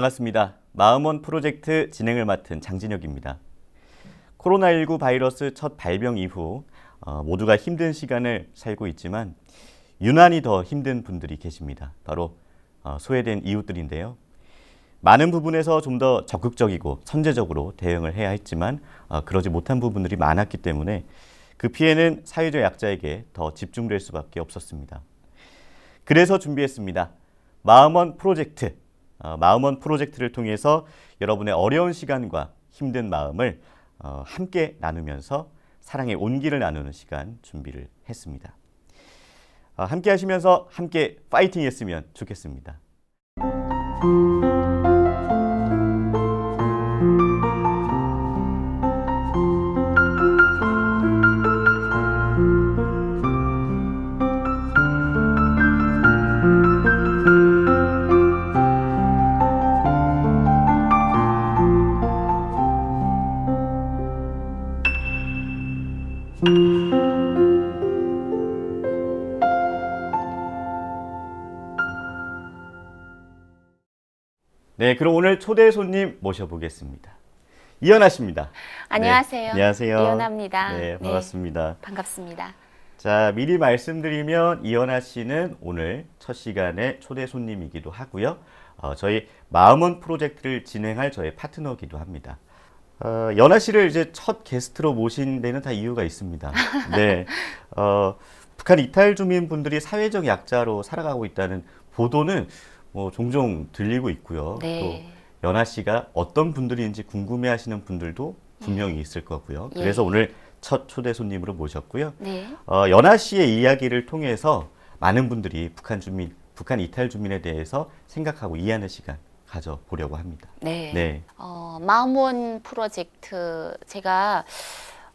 반갑습니다. 마음원 프로젝트 진행을 맡은 장진혁입니다. 코로나19 바이러스 첫 발병 이후 어, 모두가 힘든 시간을 살고 있지만 유난히 더 힘든 분들이 계십니다. 바로 어, 소외된 이웃들인데요. 많은 부분에서 좀 더 적극적이고 선제적으로 대응을 해야 했지만 어, 그러지 못한 부분들이 많았기 때문에 그 피해는 사회적 약자에게 더 집중될 수밖에 없었습니다. 그래서 준비했습니다. 마음원 프로젝트. 어, 마음원 프로젝트를 통해서 여러분의 어려운 시간과 힘든 마음을 어, 함께 나누면서 사랑의 온기를 나누는 시간 준비를 했습니다. 어, 함께 하시면서 함께 파이팅 했으면 좋겠습니다. 네, 그럼 오늘 초대 손님 모셔보겠습니다. 이연아 씨입니다. 안녕하세요. 네, 안녕하세요. 이연아입니다. 네, 반갑습니다. 반갑습니다. 자, 미리 말씀드리면 이연아 씨는 오늘 첫 시간에 초대 손님이기도 하고요. 어, 저희 마음원 프로젝트를 진행할 저의 파트너기도 합니다. 어, 연아 씨를 이제 첫 게스트로 모신 데는 다 이유가 있습니다. 네. 어, 북한 이탈 주민분들이 사회적 약자로 살아가고 있다는 보도는 뭐 종종 들리고 있고요. 네. 또 연아 씨가 어떤 분들인지 궁금해 하시는 분들도 분명히 있을 거고요. 예. 그래서 오늘 첫 초대 손님으로 모셨고요. 네. 어, 연아 씨의 이야기를 통해서 많은 분들이 북한 주민, 북한 이탈 주민에 대해서 생각하고 이해하는 시간 가져보려고 합니다. 네. 네. 어, 마음원 프로젝트 제가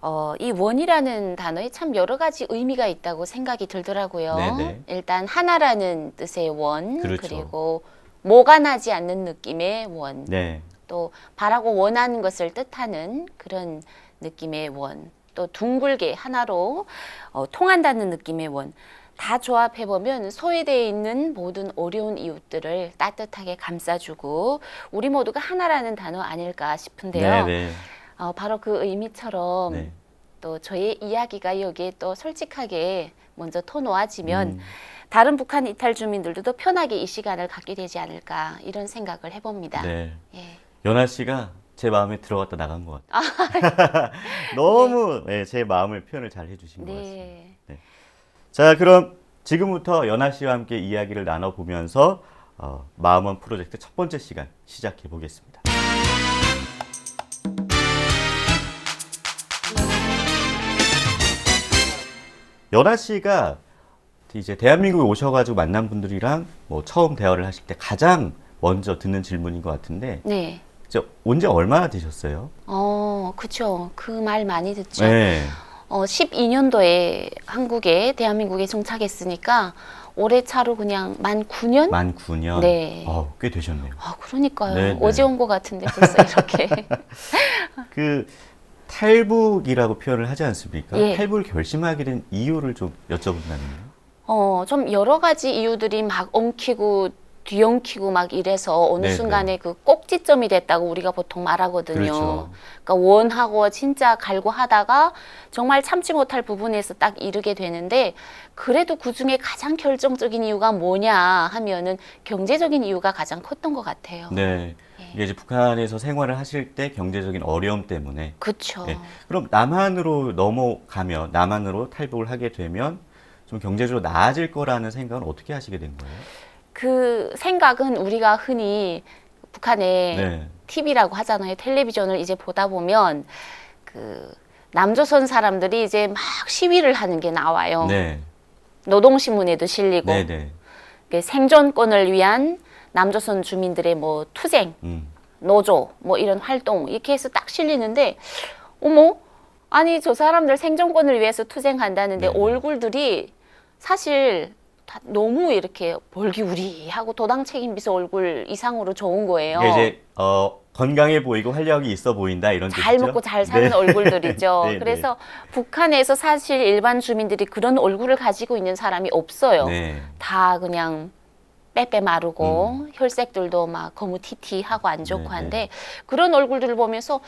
어, 이 원이라는 단어에 참 여러 가지 의미가 있다고 생각이 들더라고요. 네네. 일단 하나라는 뜻의 원, 그렇죠. 리고 모가 나지 않는 느낌의 원, 네. 또 바라고 원하는 것을 뜻하는 그런 느낌의 원, 또 둥글게 하나로 어, 통한다는 느낌의 원. 다 조합해 보면 소외되어 있는 모든 어려운 이웃들을 따뜻하게 감싸주고 우리 모두가 하나라는 단어 아닐까 싶은데요. 네, 네. 어, 바로 그 의미처럼 네. 또 저의 이야기가 여기에 또 솔직하게 먼저 터놓아지면 음, 다른 북한 이탈 주민들도 더 편하게 이 시간을 갖게 되지 않을까 이런 생각을 해봅니다. 네. 예. 연아 씨가 제 마음에 들어갔다 나간 것 같아요. 너무 네, 제 마음을 표현을 잘 해주신 것 같습니다. 네. 자, 그럼 지금부터 연아 씨와 함께 이야기를 나눠보면서 어, 마음원 프로젝트 첫 번째 시간 시작해 보겠습니다. 연아 씨가 이제 대한민국에 오셔가지고 만난 분들이랑 뭐 처음 대화를 하실 때 가장 먼저 듣는 질문인 것 같은데 네. 이제 온지 얼마나 되셨어요? 어, 그쵸. 그 말 많이 듣죠. 네. 어, 12년도에 한국에, 대한민국에 정착했으니까 올해 차로 그냥 만 9년? 만 9년. 네. 어, 꽤 되셨네요. 아, 그러니까요. 네, 네. 어제 온 것 같은데 벌써 이렇게. 그 탈북이라고 표현을 하지 않습니까? 예. 탈북을 결심하게 된 이유를 좀 여쭤본다면요. 어, 좀 여러 가지 이유들이 막 엉키고 뒤엉키고 막 이래서 어느 네, 순간에 그 꼭지점이 됐다고 우리가 보통 말하거든요. 그렇죠. 그러니까 원하고 진짜 갈고 하다가 정말 참지 못할 부분에서 딱 이르게 되는데 그래도 그 중에 가장 결정적인 이유가 뭐냐 하면은 경제적인 이유가 가장 컸던 것 같아요. 네. 예. 이게 이제 북한에서 생활을 하실 때 경제적인 어려움 때문에. 그렇죠. 네. 그럼 남한으로 넘어가면, 남한으로 탈북을 하게 되면 좀 경제적으로 나아질 거라는 생각은 어떻게 하시게 된 거예요? 그 생각은 우리가 흔히 북한에 네. TV라고 하잖아요. 텔레비전을 이제 보다 보면 그 남조선 사람들이 이제 막 시위를 하는 게 나와요. 네. 노동신문에도 실리고 네, 네. 그 생존권을 위한 남조선 주민들의 뭐 투쟁, 음. 노조 뭐 이런 활동 이렇게 해서 딱 실리는데 어머 아니 저 사람들 생존권을 위해서 투쟁한다는데 네. 얼굴들이 사실 다 너무 이렇게 벌기우리하고 도당 책임비서 얼굴 이상으로 좋은 거예요. 이게 이제 어, 건강해 보이고 활력이 있어 보인다 이런 잘 뜻이죠? 먹고 잘 사는 네. 얼굴들이죠. 네, 네. 그래서 북한에서 사실 일반 주민들이 그런 얼굴을 가지고 있는 사람이 없어요. 네. 다 그냥 빼빼 마르고 혈색들도 막 거무튀튀하고 안 좋고 음. 네네. 한데 그런 얼굴들을 보면서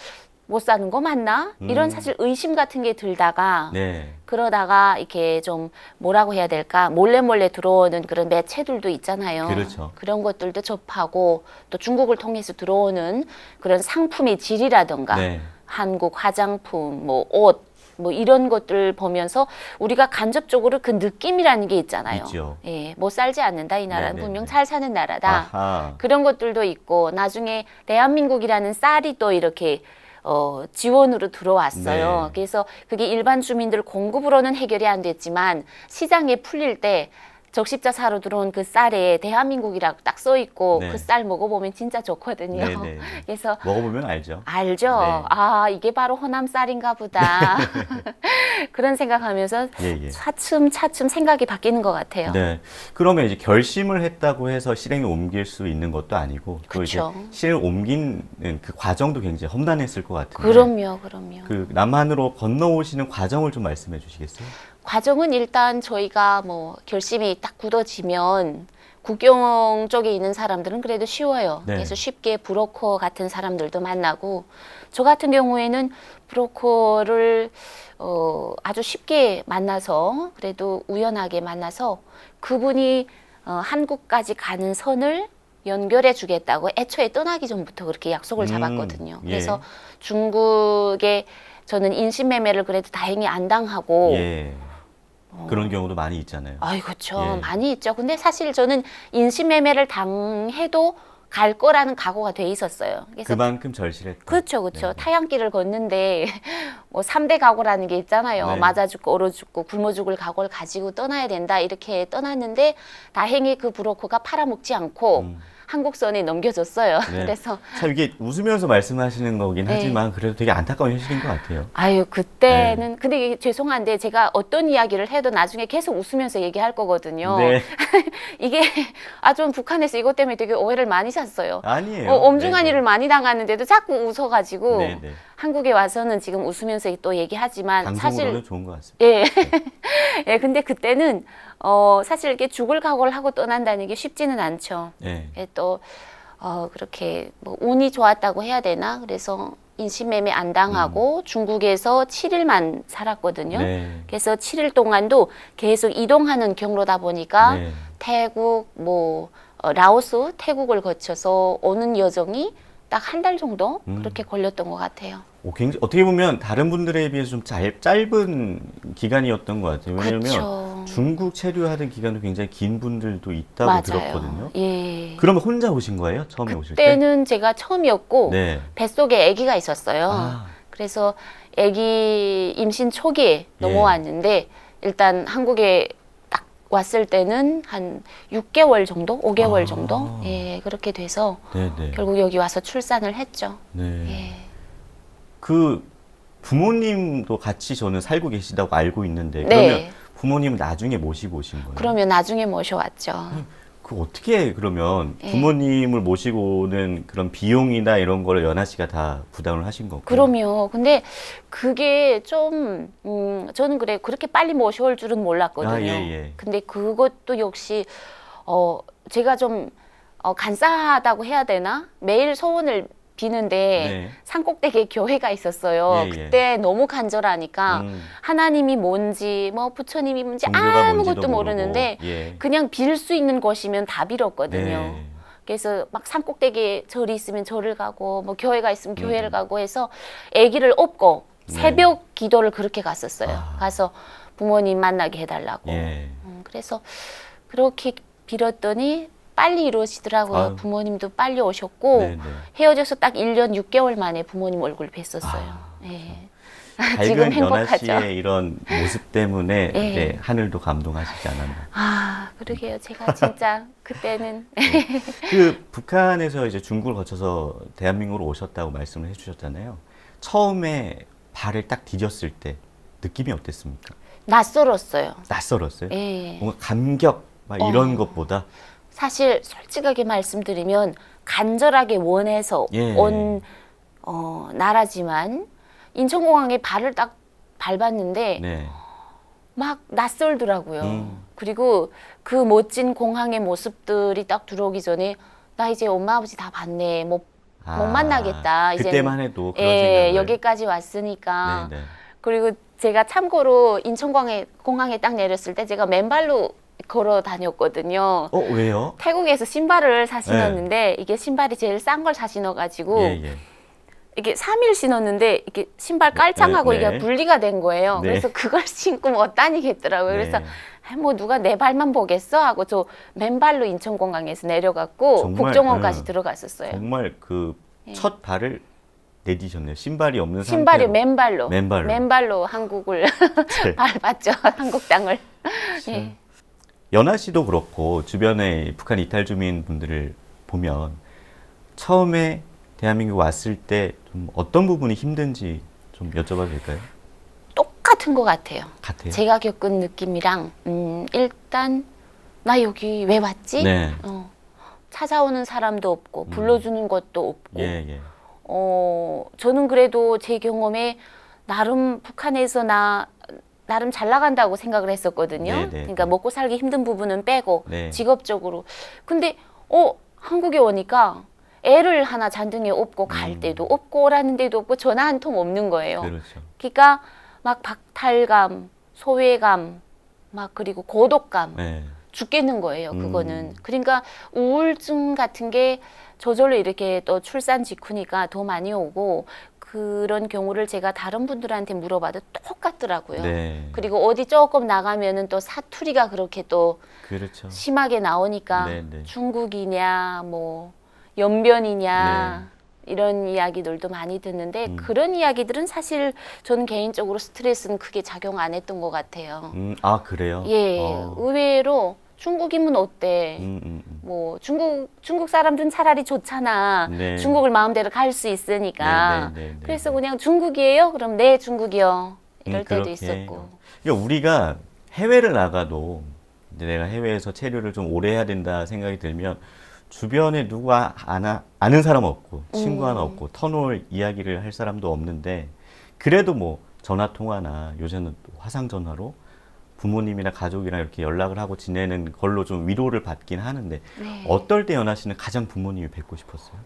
못 사는 거 맞나? 이런 음. 사실 의심 같은 게 들다가 네. 그러다가 이렇게 좀 뭐라고 해야 될까 몰래 몰래 들어오는 그런 매체들도 있잖아요. 그렇죠. 런 것들도 접하고 또 중국을 통해서 들어오는 그런 상품의 질이라든가 네. 한국 화장품, 뭐 옷, 뭐 이런 것들 보면서 우리가 간접적으로 그 느낌이라는 게 있잖아요. 있죠. 예, 못 살지 않는다 이 나라는 네네네. 분명 잘 사는 나라다. 아하. 그런 것들도 있고 나중에 대한민국이라는 쌀이 또 이렇게 어, 지원으로 들어왔어요. 네. 그래서 그게 일반 주민들 공급으로는 해결이 안 됐지만 시장에 풀릴 때 적십자 사로 들어온 그 쌀에 대한민국이라고 딱 써 있고 네. 그 쌀 먹어보면 진짜 좋거든요. 네 네. 그래서 먹어보면 알죠. 알죠. 네. 아 이게 바로 호남 쌀인가 보다. 그런 생각하면서 예, 예. 차츰 차츰 생각이 바뀌는 것 같아요. 네. 그러면 이제 결심을 했다고 해서 실행에 옮길 수 있는 것도 아니고 또 이제 그쵸. 실행 옮기는 그 과정도 굉장히 험난했을 것 같은데. 그럼요, 그럼요. 그 남한으로 건너오시는 과정을 좀 말씀해 주시겠어요? 과정은 일단 저희가 뭐 결심이 딱 굳어지면 국경 쪽에 있는 사람들은 그래도 쉬워요. 네. 그래서 쉽게 브로커 같은 사람들도 만나고 저 같은 경우에는 브로커를 어, 아주 쉽게 만나서 그래도 우연하게 만나서 그분이 어, 한국까지 가는 선을 연결해 주겠다고 애초에 떠나기 전부터 그렇게 약속을 음, 잡았거든요. 예. 그래서 중국에 저는 인신매매를 그래도 다행히 안 당하고 예. 그런 경우도 많이 있잖아요. 아이 그렇죠 예. 많이 있죠 근데 사실 저는 인신매매를 당해도 갈 거라는 각오가 돼 있었어요 그래서 그만큼 절실했다. 그렇죠 그렇죠 네. 타향길을 걷는데 뭐 삼대 각오라는 게 있잖아요 네. 맞아 죽고 얼어 죽고 굶어 죽을 각오를 가지고 떠나야 된다 이렇게 떠났는데 다행히 그 브로커가 팔아먹지 않고 음. 한국선에 넘겨줬어요 네. 그래서 참 이게 웃으면서 말씀하시는 거긴 네. 하지만 그래도 되게 안타까운 현실인 것 같아요. 아유 그때는 네. 근데 이게 죄송한데 제가 어떤 이야기를 해도 나중에 계속 웃으면서 얘기할 거거든요 네. 이게 아 좀 북한에서 이것 때문에 되게 오해를 많이 샀어요. 아니에요. 어, 엄중한 네, 일을 많이 당하는데도 자꾸 웃어가지고 네, 네. 한국에 와서는 지금 웃으면서 또 얘기하지만 사실 좋은 것 같습니다. 예, 예, 근데 그때는 어 사실 이렇게 죽을 각오를 하고 떠난다는 게 쉽지는 않죠. 네. 예, 또 어, 그렇게 뭐 운이 좋았다고 해야 되나? 그래서 인신매매 안 당하고 중국에서 7일만 살았거든요. 음. 네. 그래서 7일 동안도 계속 이동하는 경로다 보니까 네. 태국, 뭐 어, 라오스, 태국을 거쳐서 오는 여정이 딱 한 달 정도 음. 그렇게 걸렸던 것 같아요. 오, 굉장히 어떻게 보면 다른 분들에 비해서 좀 짧, 짧은 기간이었던 것 같아요. 왜냐하면 그렇죠. 중국 체류하던 기간도 굉장히 긴 분들도 있다고 맞아요. 들었거든요. 예. 그러면 혼자 오신 거예요? 처음에 오실 때? 그때는 제가 처음이었고 네. 뱃속에 아기가 있었어요. 아, 그래서 아기 임신 초기에 예. 넘어왔는데 일단 한국에 딱 왔을 때는 한 6개월 정도, 5개월 아. 정도, 예 그렇게 돼서 네, 네. 결국 여기 와서 출산을 했죠. 네. 예. 그 부모님도 같이 저는 살고 계시다고 알고 있는데 네. 그러면 부모님은 나중에 모시고 오신 거예요? 그러면 나중에 모셔왔죠. 그 어떻게 그러면 예. 부모님을 모시고 오는 그런 비용이나 이런 거를 연하 씨가 다 부담을 하신 거고. 그럼요. 근데 그게 좀, 음, 저는 그래, 그렇게 빨리 모셔올 줄은 몰랐거든요. 아, 예, 예. 근데 그것도 역시, 어, 제가 좀, 어, 간사하다고 해야 되나? 매일 소원을 비는데, 네. 산 꼭대기에 교회가 있었어요. 예, 예. 그때 너무 간절하니까, 음, 하나님이 뭔지, 뭐, 부처님이 뭔지 종교가 아무것도 뭔지도 모르는데, 모르고. 예. 그냥 빌 수 있는 것이면 다 빌었거든요. 네. 그래서 막 산 꼭대기에 절이 있으면 절을 가고 뭐 교회가 있으면 교회를 음. 가고 해서 아기를 업고 네. 새벽 기도를 그렇게 갔었어요. 아. 가서 부모님 만나게 해달라고. 예. 음, 그래서 그렇게 빌었더니 빨리 이루어지더라고요. 아유. 부모님도 빨리 오셨고 네, 네. 헤어져서 딱 1년 6개월 만에 부모님 얼굴 뵀었어요. 아, 예. 밝은 지금 행복하죠. 씨의 이런 모습 때문에 예. 네, 하늘도 감동하시지 않았나. 아, 그러게요. 제가 진짜 그때는 그 북한에서 이제 중국을 거쳐서 대한민국으로 오셨다고 말씀을 해주셨잖아요. 처음에 발을 딱 디뎠을 때 느낌이 어땠습니까? 낯설었어요. 낯설었어요? 예. 뭔가 감격 막 이런 어. 것보다 사실 솔직하게 말씀드리면 간절하게 원해서 예. 온 어, 나라지만 인천공항에 발을 딱 밟았는데 네. 막 낯설더라고요. 음. 그리고 그 멋진 공항의 모습들이 딱 들어오기 전에 나 이제 엄마 아버지 다 봤네. 뭐못 만나겠다. 아, 그때만 해도 그런 예, 생각을. 여기까지 왔으니까. 네, 네. 그리고 제가 참고로 인천공항에 공항에 딱 내렸을 때 제가 맨발로 걸어 다녔거든요. 어 왜요? 태국에서 신발을 사 신었는데 이게 신발이 제일 싼 걸 사 신어가지고 예, 예. 이게 3일 신었는데 이게 신발 깔짱하고 네, 이게 네. 분리가 된 거예요. 네. 그래서 그걸 신고 못 다니겠더라고요. 그래서 네. 아, 뭐 누가 내 발만 보겠어 하고 저 맨발로 인천공항에서 내려갔고 정말, 국정원까지 응. 들어갔었어요. 정말 그 예. 첫 발을 내디셨네요. 신발이 없는 신발이 상태로. 맨발로 맨발로. 한국을 네. 밟았죠. 한국 땅을. 참. 예. 연하 씨도 그렇고 주변의 북한 이탈 주민 분들을 보면 처음에 대한민국 왔을 때 좀 어떤 부분이 힘든지 좀 여쭤봐도 될까요? 똑같은 것 같아요. 같아요. 제가 겪은 느낌이랑 음, 일단 나 여기 왜 왔지? 네. 어, 찾아오는 사람도 없고 불러주는 것도 없고 예, 예. 어, 저는 그래도 제 경험에 나름 북한에서 나 나름 잘 나간다고 생각을 했었거든요. 네, 네, 그러니까 네. 먹고 살기 힘든 부분은 빼고 네. 직업적으로. 근데 어 한국에 오니까 애를 하나 잔등에 업고 갈 음. 때도 없고 오라는 데도 없고 전화 한 통 없는 거예요. 그렇죠. 그러니까 막 박탈감, 소외감, 막 그리고 고독감 네. 죽겠는 거예요. 음. 그거는. 그러니까 우울증 같은 게 저절로 이렇게 또 출산 직후니까 더 많이 오고 그런 경우를 제가 다른 분들한테 물어봐도 똑같더라고요. 네. 그리고 어디 조금 나가면은 또 사투리가 그렇게 또 그렇죠. 심하게 나오니까 네, 네. 중국이냐 뭐 연변이냐 이런 이야기들도 많이 듣는데 네. 음. 그런 이야기들은 사실 저는 개인적으로 스트레스는 크게 작용 안 했던 것 같아요. 음, 아 그래요? 예, 어. 의외로 중국이면 어때? 음, 음, 음. 뭐 중국 중국 사람들은 차라리 좋잖아. 네. 중국을 마음대로 갈 수 있으니까. 네, 네, 네, 네, 그래서 네. 그냥 중국이에요? 그럼 네 중국이요. 이럴 음, 때도 그렇게. 있었고. 그러니까 우리가 해외를 나가도 이제 내가 해외에서 체류를 좀 오래 해야 된다 생각이 들면 주변에 누가 아나, 아는 사람 없고 친구 음. 하나 없고 터놓을 이야기를 할 사람도 없는데 그래도 뭐 전화 통화나 요새는 또 화상 전화로 부모님이나 가족이랑 이렇게 연락을 하고 지내는 걸로 좀 위로를 받긴 하는데 네. 어떨 때 연하 씨는 가장 부모님이 뵙고 싶었어요?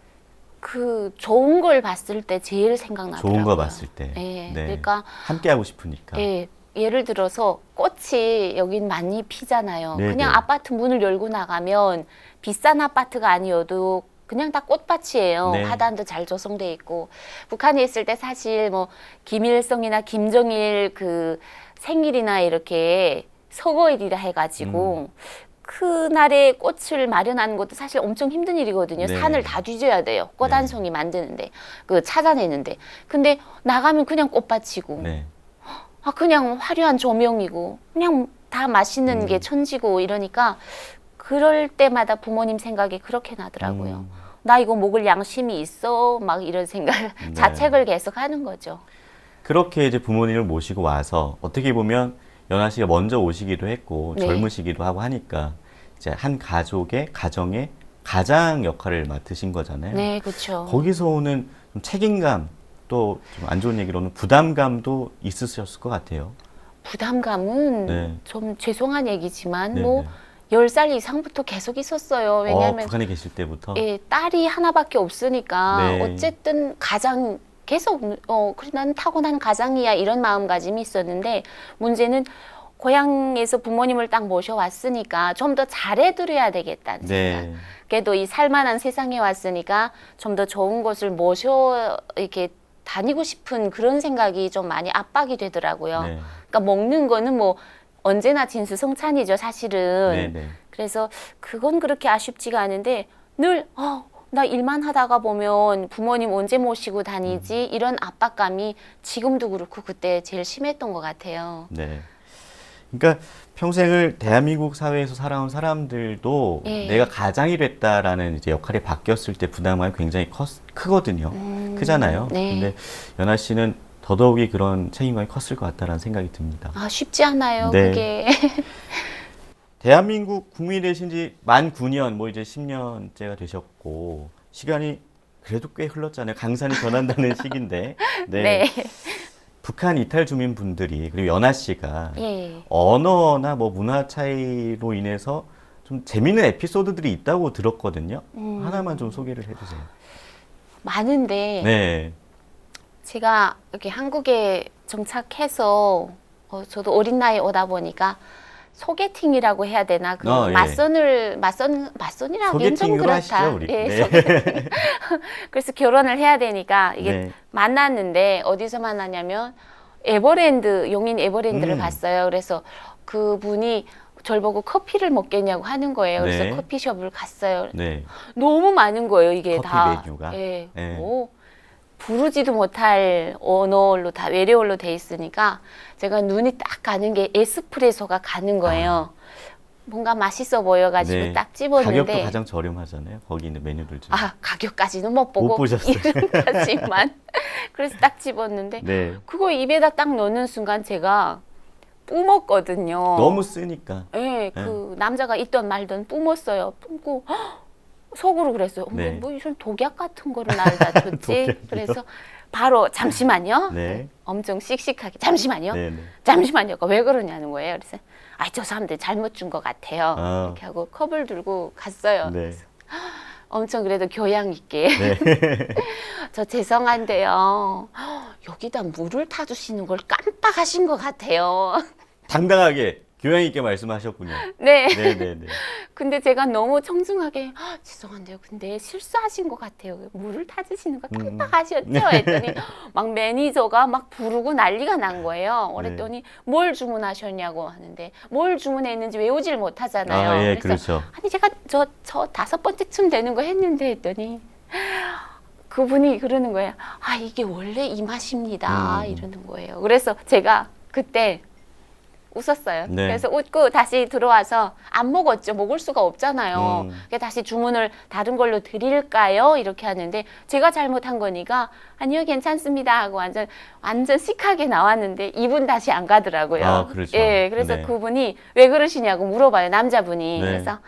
그 좋은 걸 봤을 때 제일 생각나더라고요. 좋은 거 봤을 때. 예, 네. 그러니까 함께 하고 싶으니까. 예, 예를 들어서 꽃이 여긴 많이 피잖아요. 네, 그냥 네. 아파트 문을 열고 나가면 비싼 아파트가 아니어도 그냥 다 꽃밭이에요. 네. 화단도 잘 조성돼 있고 북한에 있을 때 사실 뭐 김일성이나 김정일 그 생일이나 이렇게 서거일이라 해가지고 음. 그날에 꽃을 마련하는 것도 사실 엄청 힘든 일이거든요. 네. 산을 다 뒤져야 돼요. 꽃한 네. 송이 만드는데 그 찾아내는데 근데 나가면 그냥 꽃밭이고 네. 아 그냥 화려한 조명이고 그냥 다 맛있는 음. 게 천지고 이러니까 그럴 때마다 부모님 생각이 그렇게 나더라고요. 음. 나 이거 먹을 양심이 있어 막 이런 생각 네. 자책을 계속 하는 거죠. 그렇게 이제 부모님을 모시고 와서 어떻게 보면 연하 씨가 먼저 오시기도 했고 네. 젊으시기도 하고 하니까 이제 한 가족의 가정의 가장 역할을 맡으신 거잖아요. 네, 그렇죠. 거기서 오는 좀 책임감 또 좀 안 좋은 얘기로는 부담감도 있으셨을 것 같아요. 부담감은 네. 좀 죄송한 얘기지만 네, 뭐 네. 열살 이상부터 계속 있었어요. 어, 왜냐하면 북한에 계실 때부터 예, 딸이 하나밖에 없으니까 네. 어쨌든 가장 계속 어 그래 나는 타고난 가장이야 이런 마음가짐이 있었는데 문제는 고향에서 부모님을 딱 모셔왔으니까 좀 더 잘해드려야 되겠다는 생각. 네. 그래도 이 살만한 세상에 왔으니까 좀 더 좋은 곳을 모셔 이렇게 다니고 싶은 그런 생각이 좀 많이 압박이 되더라고요. 네. 그러니까 먹는 거는 뭐 언제나 진수성찬이죠 사실은. 네, 네. 그래서 그건 그렇게 아쉽지가 않은데 늘 어, 나 일만 하다가 보면 부모님 언제 모시고 다니지 이런 압박감이 지금도 그렇고 그때 제일 심했던 것 같아요. 네. 그러니까 평생을 대한민국 사회에서 살아온 사람들도 예. 내가 가장이 됐다라는 이제 역할이 바뀌었을 때 부담감이 굉장히 컸, 크거든요. 음, 크잖아요. 네. 근데 연하 씨는 더더욱이 그런 책임감이 컸을 것 같다라는 생각이 듭니다. 아 쉽지 않아요 네. 그게. 대한민국 국민이 되신 지 만 9년, 뭐 이제 10년째가 되셨고, 시간이 그래도 꽤 흘렀잖아요. 강산이 변한다는 시기인데. 네. 북한 이탈 주민분들이 그리고 연아 씨가 예. 언어나 뭐 문화 차이로 인해서 좀 재미있는 에피소드들이 있다고 들었거든요. 음. 하나만 좀 소개를 해주세요. 많은데 네. 제가 여기 한국에 정착해서 어, 저도 어린 나이에 오다 보니까 소개팅이라고 해야 되나 그 어, 예. 맞선을 맞선 맞선이라고 하기엔 좀 소개팅으로 그렇다. 하시죠, 우리. 예, 네. 소개팅. 그래서 결혼을 해야 되니까 이게 네. 만났는데 어디서 만나냐면 에버랜드 용인 에버랜드를 음. 봤어요. 그래서 그분이 절 보고 커피를 먹겠냐고 하는 거예요. 그래서 네. 커피숍을 갔어요. 네. 너무 많은 거예요, 이게 커피 다. 메뉴가? 예. 예. 오, 부르지도 못할 언어로 다 외래어로 돼 있으니까 제가 눈이 딱 가는 게 에스프레소가 가는 거예요. 뭔가 맛있어 보여가지고 아. 네. 딱 집었는데 가격도 가장 저렴하잖아요. 거기 있는 메뉴들 중에. 아 가격까지는 못 보고 못 보셨어요. 이름까지만 그래서 딱 집었는데 네. 그거 입에다 딱 넣는 순간 제가 뿜었거든요. 너무 쓰니까. 예, 그 남자가 있던 말든 뿜었어요. 뿜고 헉! 속으로 그랬어요. 어머, 네. 뭐 이런 독약 같은 거를 나에다 줬지. 독약이요? 그래서 바로 잠시만요. 네. 엄청 씩씩하게 잠시만요. 네, 네. 잠시만요. 왜 그러냐는 거예요. 그래서 아, 저 사람들 잘못 준 것 같아요. 아. 이렇게 하고 컵을 들고 갔어요. 네. 엄청 그래도 교양 있게. 네. 저 죄송한데요. 여기다 물을 타주시는 걸 깜빡하신 것 같아요. 당당하게 교양 있게 말씀하셨군요. 네. 네, 네, 네. 근데 제가 너무 청중하게 "아, 죄송한데요. 근데 실수하신 것 같아요. 물을 타주시는 거 음. 깜빡하셨죠? 했더니 막 매니저가 막 부르고 난리가 난 거예요. 그랬더니 뭘 주문하셨냐고 하는데 뭘 주문했는지 외우질 못하잖아요. 아, 예, 그래서 그렇죠. 아니 제가 저 저 다섯 번째쯤 되는 거 했는데 했더니 그분이 그러는 거예요. 아 이게 원래 이 맛입니다. 음. 이러는 거예요. 그래서 제가 그때 웃었어요. 네. 그래서 웃고 다시 들어와서 안 먹었죠. 먹을 수가 없잖아요. 음. 다시 주문을 다른 걸로 드릴까요? 이렇게 하는데 제가 잘못한 거니까 아니요 괜찮습니다 하고 완전 완전 시크하게 나왔는데 이분 다시 안 가더라고요. 아, 그렇죠. 예, 그래서 네. 그분이 왜 그러시냐고 물어봐요 남자분이. 네. 그래서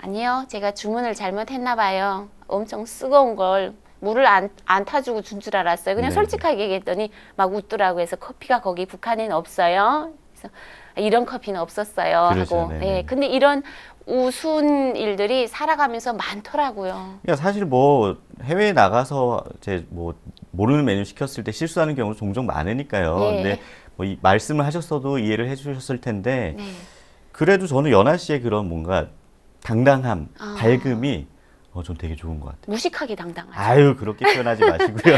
아니요 제가 주문을 잘못했나 봐요. 엄청 쓰거운 걸 물을 안, 안 타주고 준 줄 알았어요. 그냥 네. 솔직하게 얘기했더니 막 웃더라고요. 그래서 커피가 거기 북한에는 없어요. 그래서 아, 이런 커피는 없었어요. 그렇죠. 하고. 네네. 예. 근데 이런 우스운 일들이 살아가면서 많더라고요. 그러니까 사실 뭐 해외에 나가서 이제 뭐 모르는 메뉴 시켰을 때 실수하는 경우 종종 많으니까요. 예. 근데 뭐 이 말씀을 하셨어도 이해를 해주셨을 텐데 네. 그래도 저는 연아 씨의 그런 뭔가 당당함, 아. 밝음이 어, 전 되게 좋은 것 같아요. 무식하게 당당하죠. 아유 그렇게 표현하지 마시고요.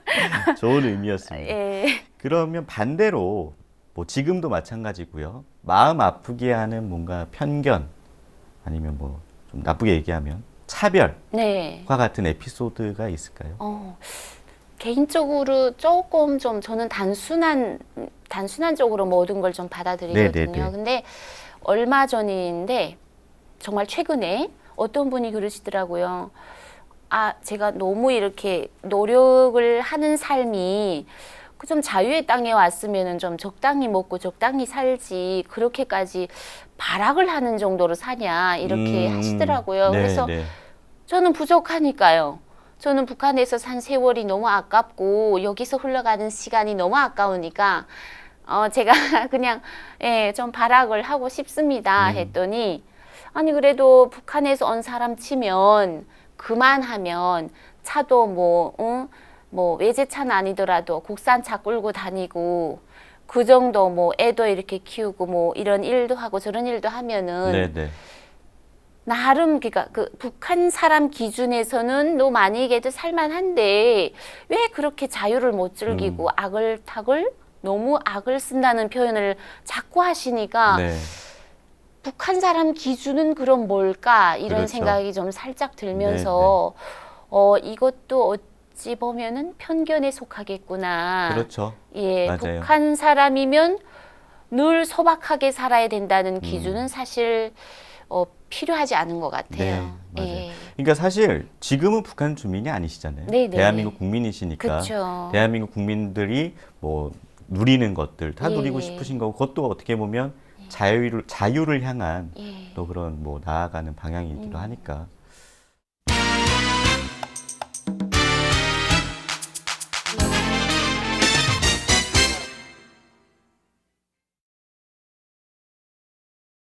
좋은 의미였습니다. 예. 그러면 반대로 뭐 지금도 마찬가지고요. 마음 아프게 하는 뭔가 편견 아니면 뭐 좀 나쁘게 얘기하면 차별과 네. 같은 에피소드가 있을까요? 어, 개인적으로 조금 좀 저는 단순한 단순한 쪽으로 모든 걸 좀 받아들이거든요. 네네네. 근데 얼마 전인데 정말 최근에 어떤 분이 그러시더라고요. 아, 제가 너무 이렇게 노력을 하는 삶이 그 좀 자유의 땅에 왔으면은 좀 적당히 먹고 적당히 살지 그렇게까지 발악을 하는 정도로 사냐 이렇게 음, 하시더라고요. 네, 그래서 네. 저는 부족하니까요. 저는 북한에서 산 세월이 너무 아깝고 여기서 흘러가는 시간이 너무 아까우니까 어 제가 그냥 예, 좀 발악을 하고 싶습니다 음. 했더니 아니 그래도 북한에서 온 사람 치면 그만하면 차도 뭐 응? 뭐 외제차는 아니더라도 국산 차 끌고 다니고 그 정도 뭐 애도 이렇게 키우고 뭐 이런 일도 하고 저런 일도 하면은 네, 네. 나름 그러니까 그 북한 사람 기준에서는 너 만약에도 살만한데 왜 그렇게 자유를 못 즐기고 음. 악을 탁을 너무 악을 쓴다는 표현을 자꾸 하시니까 네. 북한 사람 기준은 그럼 뭘까 이런 그렇죠. 생각이 좀 살짝 들면서 어 이것도 어 찌 보면은 편견에 속하겠구나. 그렇죠. 예, 맞아요. 북한 사람이면 늘 소박하게 살아야 된다는 기준은 음. 사실 어, 필요하지 않은 것 같아요. 네, 맞아요. 예. 그러니까 사실 지금은 북한 주민이 아니시잖아요. 네, 네. 대한민국 국민이시니까 그렇죠. 대한민국 국민들이 뭐 누리는 것들 다 예, 누리고 예. 싶으신 거고 그것도 어떻게 보면 자유를 자유를 향한 예. 또 그런 뭐 나아가는 방향이기도 음. 하니까